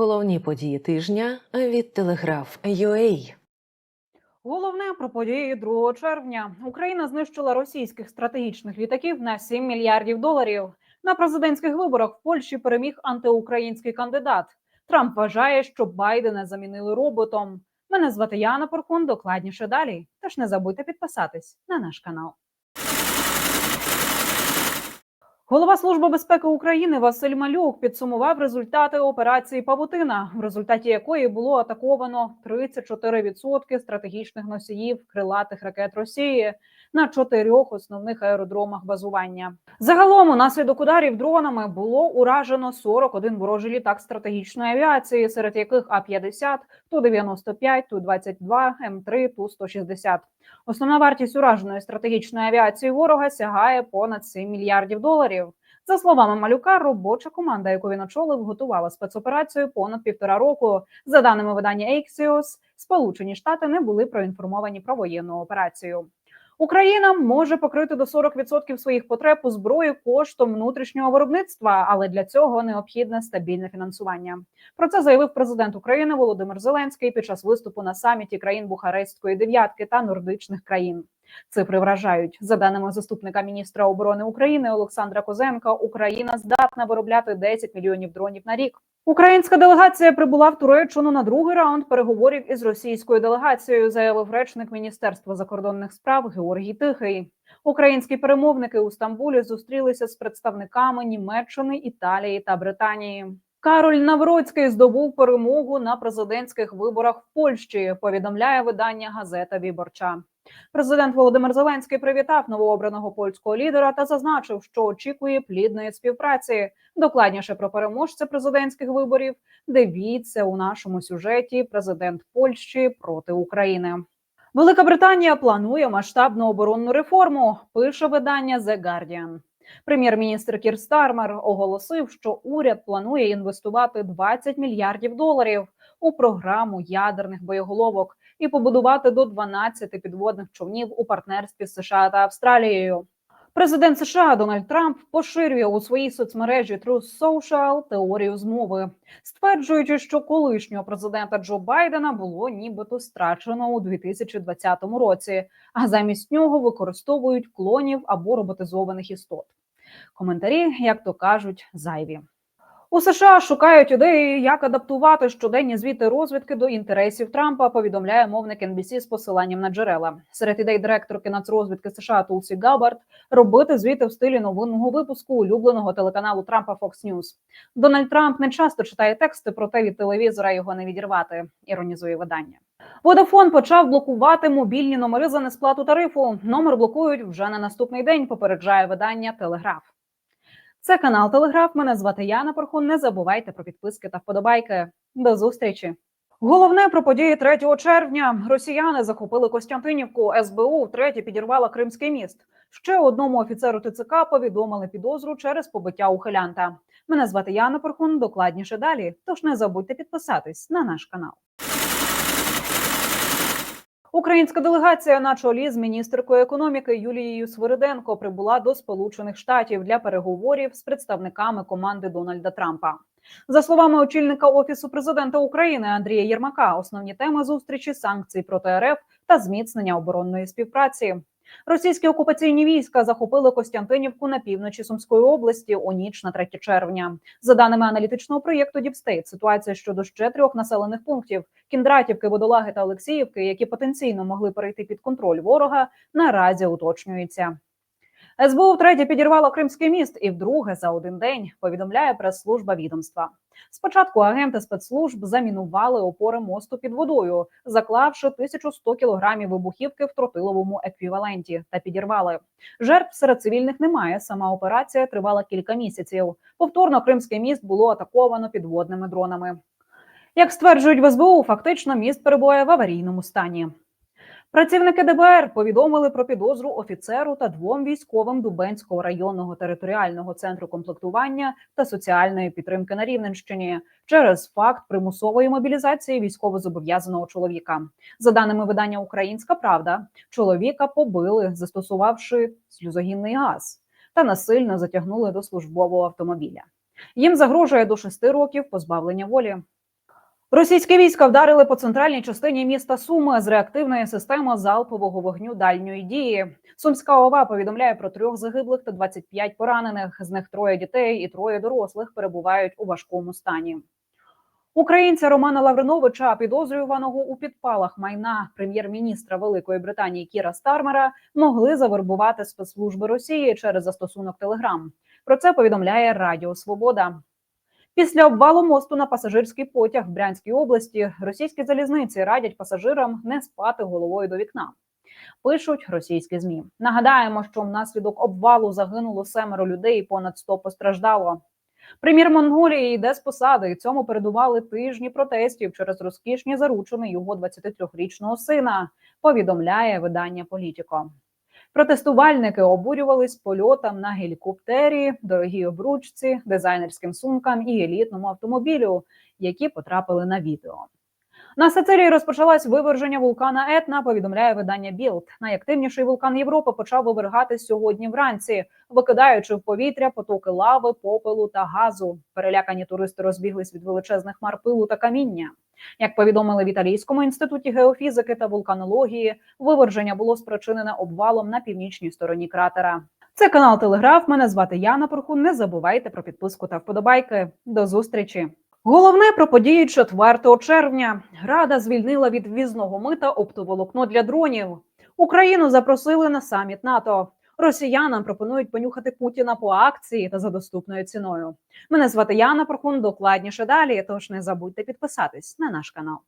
Головні події тижня від Телеграф UA. Головне про події 2 червня. Україна знищила російських стратегічних літаків на 7 мільярдів доларів. На президентських виборах в Польщі переміг антиукраїнський кандидат. Трамп вважає, що Байдена замінили роботом. Мене звати Яна Порхун. Докладніше далі. Тож не забудьте підписатись на наш канал. Голова Служби безпеки України Василь Малюк підсумував результати операції Павутина, в результаті якої було атаковано 34% стратегічних носіїв крилатих ракет Росії на чотирьох основних аеродромах базування. Загалом, унаслідок ударів дронами було уражено 41 ворожий літак стратегічної авіації, серед яких А-50, Ту-95, Ту-22, М3, Ту-160. Основна вартість ураженої стратегічної авіації ворога сягає понад 7 мільярдів доларів. За словами малюка, робоча команда, яку він очолив, готувала спецоперацію понад півтора року. За даними видання Axios, Сполучені Штати не були проінформовані про воєнну операцію. Україна може покрити до 40% своїх потреб у зброї коштом внутрішнього виробництва, але для цього необхідне стабільне фінансування. Про це заявив президент України Володимир Зеленський під час виступу на саміті країн Бухарестської дев'ятки та нордичних країн. Цифри вражають за даними заступника міністра оборони України Олександра Козенка. Україна здатна виробляти 10 мільйонів дронів на рік. Українська делегація прибула в Туреччину на другий раунд переговорів із російською делегацією, заявив речник Міністерства закордонних справ Георгій Тихий. Українські перемовники у Стамбулі зустрілися з представниками Німеччини, Італії та Британії. Кароль Навроцький здобув перемогу на президентських виборах в Польщі. Повідомляє видання газета Віборча. Президент Володимир Зеленський привітав новообраного польського лідера та зазначив, що очікує плідної співпраці. Докладніше про переможця президентських виборів. Дивіться у нашому сюжеті Президент Польщі проти України. Велика Британія планує масштабну оборонну реформу. Пише видання The Guardian. Прем'єр-міністр Кір Стармер оголосив, що уряд планує інвестувати 20 мільярдів доларів у програму ядерних боєголовок і побудувати до 12 підводних човнів у партнерстві з США та Австралією. Президент США Дональд Трамп поширює у своїй соцмережі Truth Social теорію змови, стверджуючи, що колишнього президента Джо Байдена було нібито страчено у 2020 році, а замість нього використовують клонів або роботизованих істот. Коментарі, як то кажуть, зайві. У США шукають ідеї, як адаптувати щоденні звіти розвідки до інтересів Трампа. Повідомляє мовник NBC з посиланням на джерела. Серед ідей директорки нацрозвідки США Тулсі Габард робити звіти в стилі новинного випуску улюбленого телеканалу Трампа Fox News. Дональд Трамп не часто читає тексти, проте від телевізора його не відірвати. Іронізує видання. Водафон почав блокувати мобільні номери за несплату тарифу. Номер блокують вже на наступний день. Попереджає видання Телеграф. Це канал Телеграф. Мене звати Яна Порхун. Не забувайте про підписки та вподобайки. До зустрічі. Головне про події 3 червня. Росіяни захопили Костянтинівку. СБУ втретє підірвала Кримський міст. Ще одному офіцеру ТЦК повідомили підозру через побиття ухилянта. Мене звати Яна Порхун. Докладніше далі. Тож не забудьте підписатись на наш канал. Українська делегація на чолі з міністеркою економіки Юлією Свириденко прибула до Сполучених Штатів для переговорів з представниками команди Дональда Трампа. За словами очільника офісу президента України Андрія Єрмака, основні теми зустрічі санкцій проти РФ та зміцнення оборонної співпраці. Російські окупаційні війська захопили Костянтинівку на півночі Сумської області у ніч на 3 червня. За даними аналітичного проєкту Діпстейт, ситуація щодо ще трьох населених пунктів Кіндратівки, Водолаги та Олексіївки, які потенційно могли перейти під контроль ворога, наразі уточнюється. СБУ втретє підірвало Кримський міст і вдруге за один день повідомляє прес-служба відомства. Спочатку агенти спецслужб замінували опори мосту під водою, заклавши 1100 кілограмів вибухівки в тротиловому еквіваленті та підірвали. Жертв серед цивільних немає. Сама операція тривала кілька місяців. Повторно Кримський міст було атаковано підводними дронами. Як стверджують в СБУ, фактично міст перебуває в аварійному стані. Працівники ДБР повідомили про підозру офіцеру та двом військовим Дубенського районного територіального центру комплектування та соціальної підтримки на Рівненщині через факт примусової мобілізації військовозобов'язаного чоловіка. За даними видання Українська Правда, чоловіка побили, застосувавши сльозогінний газ, та насильно затягнули до службового автомобіля. Їм загрожує до шести років позбавлення волі. Російські війська вдарили по центральній частині міста Суми з реактивної системи залпового вогню дальньої дії. Сумська ОВА повідомляє про трьох загиблих та 25 поранених. З них троє дітей і троє дорослих перебувають у важкому стані. Українця Романа Лавриновича, підозрюваного у підпалах майна прем'єр-міністра Великої Британії Кіра Стармера, могли завербувати спецслужби Росії через застосунок Телеграм. Про це повідомляє Радіо Свобода. Після обвалу мосту на пасажирський потяг в Брянській області російські залізниці радять пасажирам не спати головою до вікна. Пишуть російські змі. Нагадаємо, що внаслідок обвалу загинуло семеро людей, і понад 100 постраждало. Прем'єр Монголії йде з посади. і Цьому передували тижні протестів через розкішні заручини його 23-річного сина. Повідомляє видання Політіко. Протестувальники обурювались польотам на гелікоптері, дорогій обручці, дизайнерським сумкам і елітному автомобілю, які потрапили на відео. На Сицилії розпочалась виверження вулкана Етна. Повідомляє видання Білд. Найактивніший вулкан Європи почав вивергатись сьогодні вранці, викидаючи в повітря потоки лави, попелу та газу. Перелякані туристи розбіглись від величезних хмар пилу та каміння. Як повідомили в Італійському інституті геофізики та вулканології, виверження було спричинене обвалом на північній стороні кратера. Це канал Телеграф. Мене звати Яна Порхун. Не забувайте про підписку та вподобайки. До зустрічі. Головне про події 4 червня. Рада звільнила від ввізного мита оптоволокно для дронів. Україну запросили на саміт НАТО. Росіянам пропонують понюхати Путіна по акції та за доступною ціною. Мене звати Яна Прохун. Докладніше далі. Тож не забудьте підписатись на наш канал.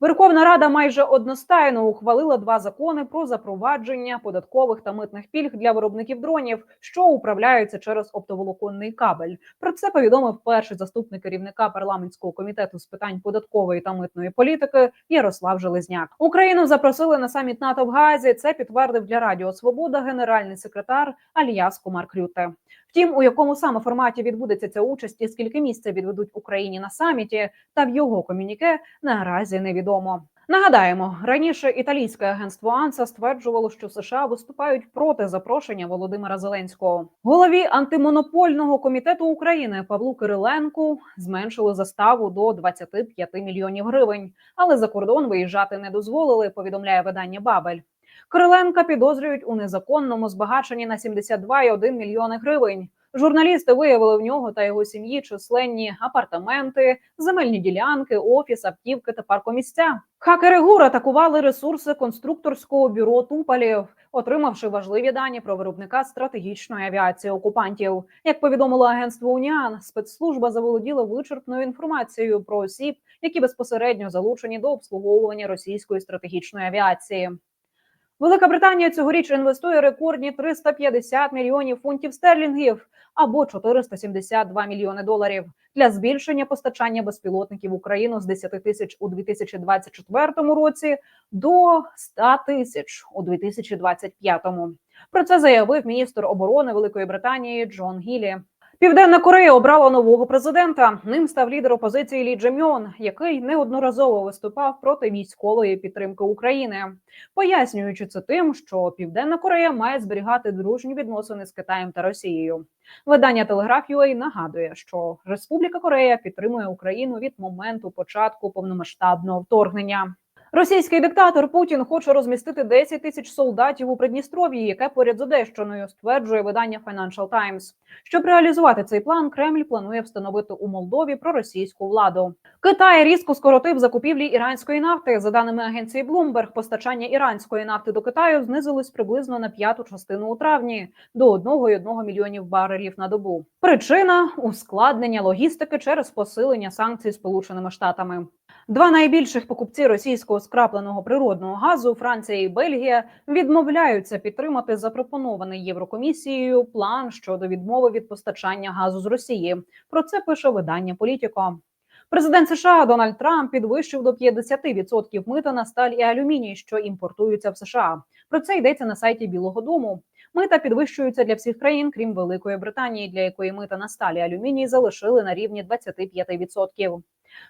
Верховна Рада майже одностайно ухвалила два закони про запровадження податкових та митних пільг для виробників дронів, що управляються через оптоволоконний кабель. Про це повідомив перший заступник керівника парламентського комітету з питань податкової та митної політики Ярослав Железняк. Україну запросили на саміт НАТО в Газі. Це підтвердив для Радіо Свобода генеральний секретар Аліяс Комар Крюте. Втім, у якому саме форматі відбудеться ця участь і скільки місця відведуть Україні на саміті, та в його комюніке наразі невідомо. Нагадаємо, раніше італійське агентство АНСА стверджувало, що США виступають проти запрошення Володимира Зеленського. Голові антимонопольного комітету України Павлу Кириленку зменшили заставу до 25 мільйонів гривень, але за кордон виїжджати не дозволили. Повідомляє видання Бабель. Кириленка підозрюють у незаконному збагаченні на 72,1 мільйони гривень. Журналісти виявили в нього та його сім'ї численні апартаменти, земельні ділянки, офіс, автівки та паркомісця. Хакери ГУР атакували ресурси конструкторського бюро Тупалів, отримавши важливі дані про виробника стратегічної авіації окупантів. Як повідомило агентство Уніан, спецслужба заволоділа вичерпною інформацією про осіб, які безпосередньо залучені до обслуговування російської стратегічної авіації. Велика Британія цьогоріч інвестує рекордні 350 мільйонів фунтів стерлінгів або 472 мільйони доларів для збільшення постачання безпілотників в Україну з 10 тисяч у 2024 році до 100 тисяч у 2025. Про це заявив міністр оборони Великої Британії Джон Гілі. Південна Корея обрала нового президента. Ним став лідер опозиції Лі Джемьон, який неодноразово виступав проти військової підтримки України, пояснюючи це тим, що Південна Корея має зберігати дружні відносини з Китаєм та Росією. Видання Телеграф UA нагадує, що Республіка Корея підтримує Україну від моменту початку повномасштабного вторгнення. Російський диктатор Путін хоче розмістити 10 тисяч солдатів у Придністров'ї, яке поряд з Одещиною стверджує видання Financial Times. Щоб реалізувати цей план, Кремль планує встановити у Молдові проросійську владу. Китай різко скоротив закупівлі іранської нафти. За даними агенції Bloomberg, постачання іранської нафти до Китаю знизилось приблизно на п'яту частину у травні до 1,1 мільйонів барелів на добу. Причина ускладнення логістики через посилення санкцій Сполученими Штатами. Два найбільших покупці російського скрапленого природного газу Франція і Бельгія відмовляються підтримати запропонований Єврокомісією план щодо відмови від постачання газу з Росії. Про це пише видання Політіко. Президент США Дональд Трамп підвищив до 50% мита на сталь і алюміній, що імпортуються в США. Про це йдеться на сайті Білого Дому. Мита підвищуються для всіх країн, крім Великої Британії, для якої мита на сталі алюміній залишили на рівні 25%.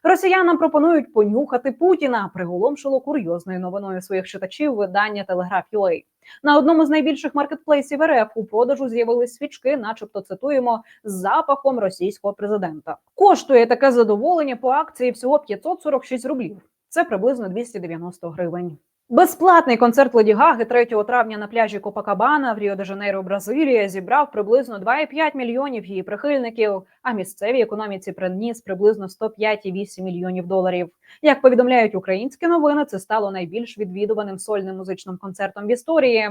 Росіянам пропонують понюхати Путіна. Приголомшило курйозною новиною своїх читачів видання Telegraph.ua. На одному з найбільших маркетплейсів РФ у продажу з'явились свічки, начебто цитуємо, з запахом російського президента. Коштує таке задоволення по акції всього 546 рублів. Це приблизно 290 гривень. Безплатний концерт Леді Гаги 3 травня на пляжі Копакабана в Ріо-де-Жанейро, Бразилія, зібрав приблизно 2,5 мільйонів її прихильників, а місцевій економіці приніс приблизно 105,8 мільйонів доларів. Як повідомляють українські новини, це стало найбільш відвідуваним сольним музичним концертом в історії,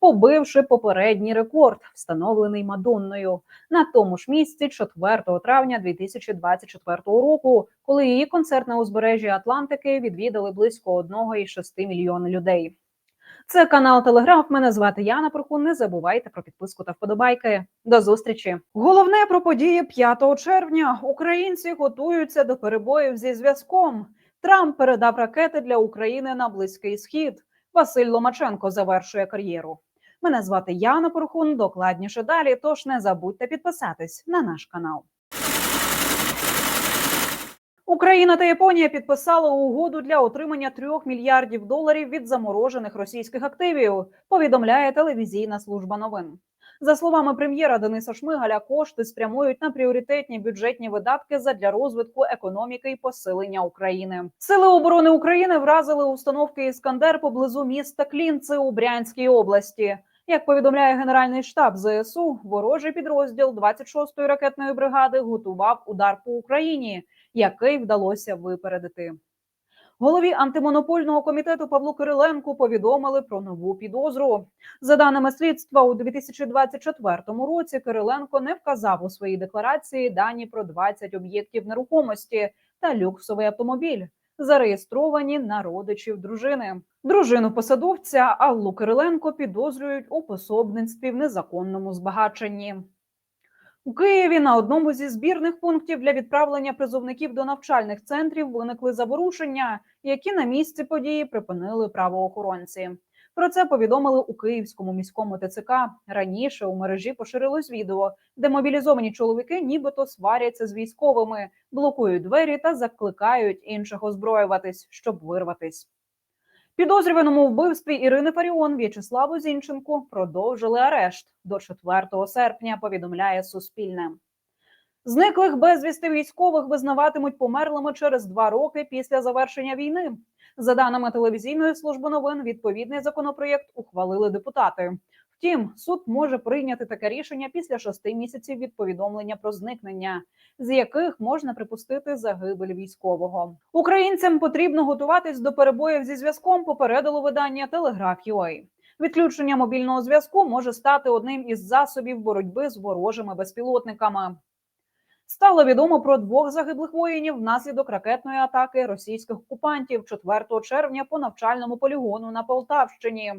побивши попередній рекорд, встановлений Мадонною на тому ж місці 4 травня 2024 року, коли її концерт на узбережжі Атлантики відвідали близько 1,6 мільйона людей. Це канал Телеграф. Мене звати Яна Прохун. Не забувайте про підписку та вподобайки. До зустрічі. Головне про події 5 червня. Українці готуються до перебоїв зі зв'язком. Трамп передав ракети для України на близький схід. Василь Ломаченко завершує кар'єру. Мене звати Яна Порхун. Докладніше далі. Тож не забудьте підписатись на наш канал. Україна та Японія підписали угоду для отримання 3 мільярдів доларів від заморожених російських активів. Повідомляє телевізійна служба новин. За словами прем'єра Дениса Шмигаля, кошти спрямують на пріоритетні бюджетні видатки задля розвитку економіки і посилення України. Сили оборони України вразили установки Іскандер поблизу міста Клінци у Брянській області. Як повідомляє Генеральний штаб ЗСУ, ворожий підрозділ 26-ї ракетної бригади готував удар по Україні, який вдалося випередити. Голові антимонопольного комітету Павлу Кириленку повідомили про нову підозру. За даними слідства, у 2024 році Кириленко не вказав у своїй декларації дані про 20 об'єктів нерухомості та люксовий автомобіль, зареєстровані на родичів дружини. Дружину посадовця Аллу Кириленко підозрюють у пособництві в незаконному збагаченні. У Києві на одному зі збірних пунктів для відправлення призовників до навчальних центрів виникли заворушення, які на місці події припинили правоохоронці. Про це повідомили у Київському міському ТЦК. Раніше у мережі поширилось відео, де мобілізовані чоловіки нібито сваряться з військовими, блокують двері та закликають інших озброюватись, щоб вирватись. Підозрюваному вбивстві Ірини Фаріон В'ячеславу Зінченку продовжили арешт до 4 серпня. Повідомляє Суспільне. Зниклих безвісти військових визнаватимуть померлими через два роки після завершення війни. За даними телевізійної служби новин, відповідний законопроєкт ухвалили депутати. Втім, суд може прийняти таке рішення після шести місяців від повідомлення про зникнення, з яких можна припустити загибель військового. Українцям потрібно готуватись до перебоїв зі зв'язком. Попередило видання Telegraph.ua. Відключення мобільного зв'язку може стати одним із засобів боротьби з ворожими безпілотниками. Стало відомо про двох загиблих воїнів внаслідок ракетної атаки російських окупантів 4 червня по навчальному полігону на Полтавщині.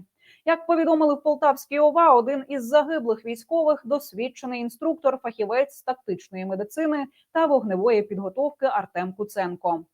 Як повідомили в Полтавській ОВА, один із загиблих військових досвідчений інструктор, фахівець з тактичної медицини та вогневої підготовки Артем Куценко.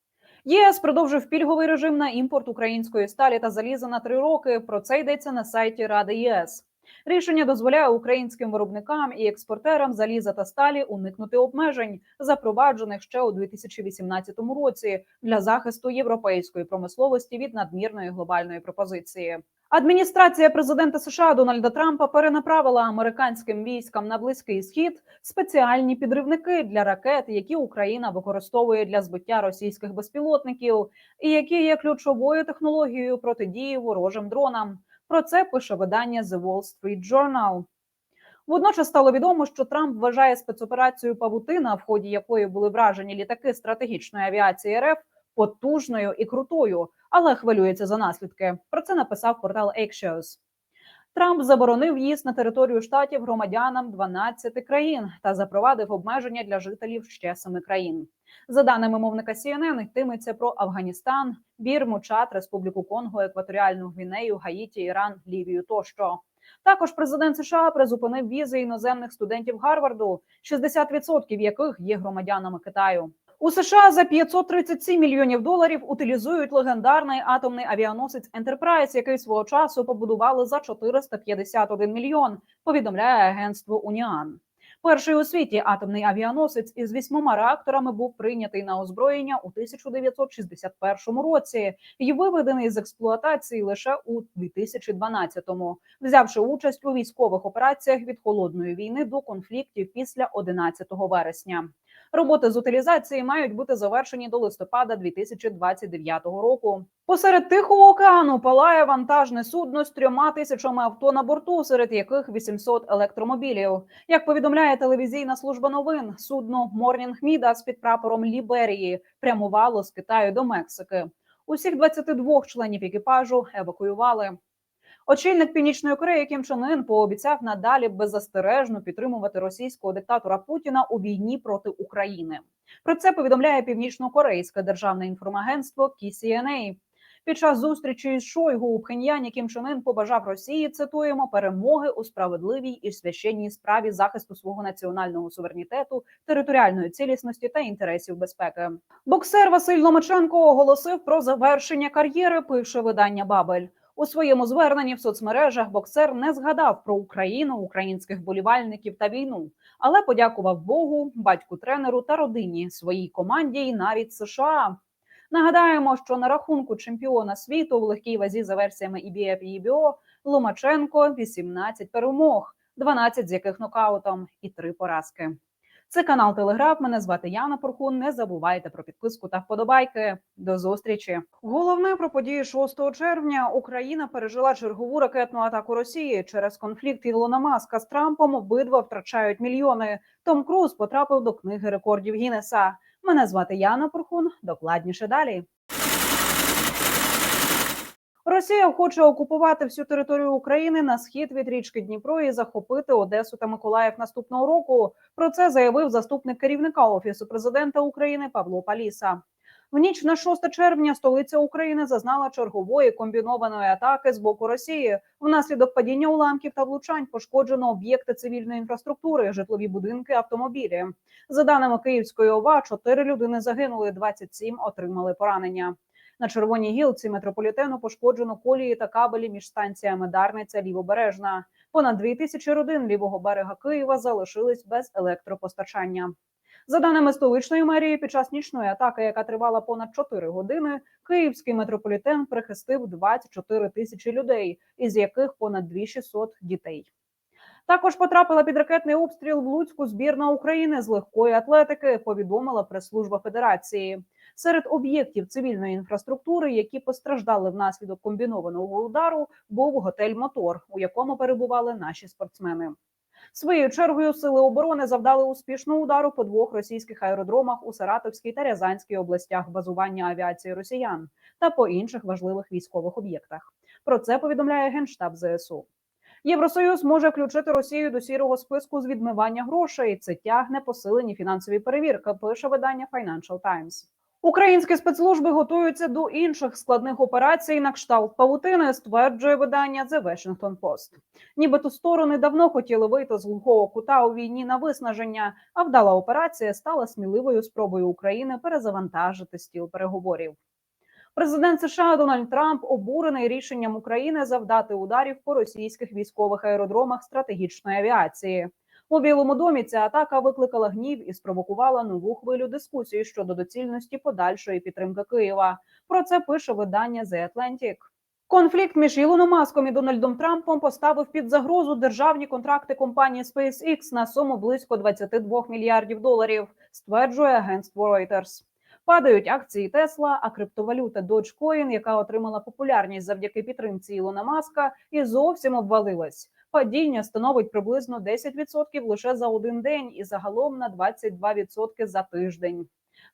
ЄС продовжив пільговий режим на імпорт української сталі та заліза на три роки. Про це йдеться на сайті Ради ЄС. Рішення дозволяє українським виробникам і експортерам заліза та сталі уникнути обмежень, запроваджених ще у 2018 році для захисту європейської промисловості від надмірної глобальної пропозиції. Адміністрація президента США Дональда Трампа перенаправила американським військам на близький схід спеціальні підривники для ракет, які Україна використовує для збиття російських безпілотників, і які є ключовою технологією протидії ворожим дронам. Про це пише видання The Wall Street Journal. Водночас стало відомо, що Трамп вважає спецоперацію Павутина, в ході якої були вражені літаки стратегічної авіації РФ, потужною і крутою, але хвилюється за наслідки. Про це написав портал Axios. Трамп заборонив в'їзд на територію штатів громадянам 12 країн та запровадив обмеження для жителів ще семи країн. За даними мовника CNN, йтиметься про Афганістан, Бірму, Чад, Республіку Конго, Екваторіальну Гвінею, Гаїті, Іран, Лівію тощо. Також президент США призупинив візи іноземних студентів Гарварду, 60% яких є громадянами Китаю. У США за 537 мільйонів доларів утилізують легендарний атомний авіаносець Ентерпрайз, який свого часу побудували за 451 мільйон. Повідомляє агентство Уніан. Перший у світі атомний авіаносець із вісьмома реакторами був прийнятий на озброєння у 1961 році і виведений з експлуатації лише у 2012-му, взявши участь у військових операціях від холодної війни до конфліктів після 11 вересня. Роботи з утилізації мають бути завершені до листопада 2029 року. Посеред Тихого океану палає вантажне судно з трьома тисячами авто на борту, серед яких 800 електромобілів. Як повідомляє телевізійна служба новин, судно Morning Midas під прапором Ліберії прямувало з Китаю до Мексики. Усіх 22 членів екіпажу евакуювали. Очільник Північної Кореї Кім Чен Ын пообіцяв надалі беззастережно підтримувати російського диктатора Путіна у війні проти України. Про це повідомляє північно-корейське державне інформагентство KCNA. Під час зустрічі з Шойгу у Пхеньяні Кім Чен Ын побажав Росії цитуємо перемоги у справедливій і священній справі захисту свого національного суверенітету, територіальної цілісності та інтересів безпеки. Боксер Василь Ломаченко оголосив про завершення кар'єри. Пише видання Бабель. У своєму зверненні в соцмережах боксер не згадав про Україну, українських болівальників та війну, але подякував Богу, батьку тренеру та родині, своїй команді і навіть США. Нагадаємо, що на рахунку чемпіона світу в легкій вазі за версіями IBF і IBO Ломаченко 18 перемог, 12 з яких нокаутом і 3 поразки. Це канал Телеграф. Мене звати Яна Порхун. Не забувайте про підписку та вподобайки. До зустрічі. Головне про події 6 червня. Україна пережила чергову ракетну атаку Росії через конфлікт Ілона Маска з Трампом. Обидва втрачають мільйони. Том Круз потрапив до книги рекордів Гіннеса. Мене звати Яна Порхун. Докладніше далі. Росія хоче окупувати всю територію України на схід від річки Дніпро і захопити Одесу та Миколаїв наступного року. Про це заявив заступник керівника офісу президента України Павло Паліса. В ніч на 6 червня столиця України зазнала чергової комбінованої атаки з боку Росії. Внаслідок падіння уламків та влучань пошкоджено об'єкти цивільної інфраструктури, житлові будинки, автомобілі. За даними Київської ОВА, 4 людини загинули, 27 отримали поранення. На червоній гілці метрополітену пошкоджено колії та кабелі між станціями Дарниця Лівобережна. Понад дві тисячі родин лівого берега Києва залишились без електропостачання. За даними столичної мерії, під час нічної атаки, яка тривала понад 4 години, київський метрополітен прихистив 24 тисячі людей, із яких понад 2600 дітей. Також потрапила під ракетний обстріл в Луцьку збірна України з легкої атлетики. Повідомила прес-служба Федерації. Серед об'єктів цивільної інфраструктури, які постраждали внаслідок комбінованого удару, був готель Мотор, у якому перебували наші спортсмени. Своєю чергою сили оборони завдали успішного удару по двох російських аеродромах у Саратовській та Рязанській областях базування авіації росіян та по інших важливих військових об'єктах. Про це повідомляє генштаб ЗСУ. Євросоюз може включити Росію до сірого списку з відмивання грошей. Це тягне посилені фінансові перевірки. Пише видання Financial Times. Українські спецслужби готуються до інших складних операцій на кшталт павутини, стверджує видання The Washington Post. Нібито сторони давно хотіли вийти з глухого кута у війні на виснаження, а вдала операція стала сміливою спробою України перезавантажити стіл переговорів. Президент США Дональд Трамп обурений рішенням України завдати ударів по російських військових аеродромах стратегічної авіації. У Білому домі ця атака викликала гнів і спровокувала нову хвилю дискусії щодо доцільності подальшої підтримки Києва. Про це пише видання The Atlantic. Конфлікт між Ілоном Маском і Дональдом Трампом поставив під загрозу державні контракти компанії SpaceX на суму близько 22 мільярдів доларів, стверджує агентство Reuters. Падають акції Тесла, а криптовалюта Dogecoin, яка отримала популярність завдяки підтримці Ілона Маска, і зовсім обвалилась. Падіння становить приблизно 10% лише за один день і загалом на 22% за тиждень.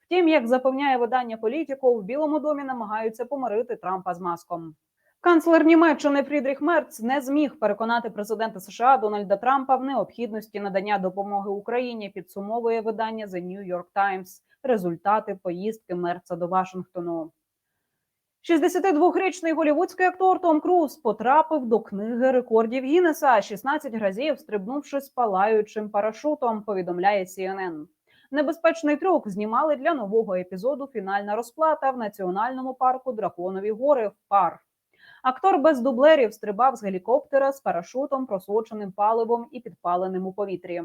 Втім, як запевняє видання політико, в Білому домі намагаються помирити Трампа з маском. Канцлер Німеччини Фрідріх Мерц не зміг переконати президента США Дональда Трампа в необхідності надання допомоги Україні. Підсумовує видання The New York Times. Результати поїздки Мерца до Вашингтону. 62-річний голівудський актор Том Круз потрапив до книги рекордів Гіннеса 16 разів, стрибнувши з палаючим парашутом. Повідомляє CNN. Небезпечний трюк знімали для нового епізоду Фінальна розплата в національному парку Драконові гори в пар. Актор без дублерів стрибав з гелікоптера з парашутом, просоченим паливом і підпаленим у повітрі.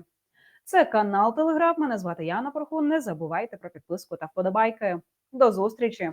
Це канал Телеграф. Мене звати Яна Порхун. Не забувайте про підписку та вподобайки. До зустрічі.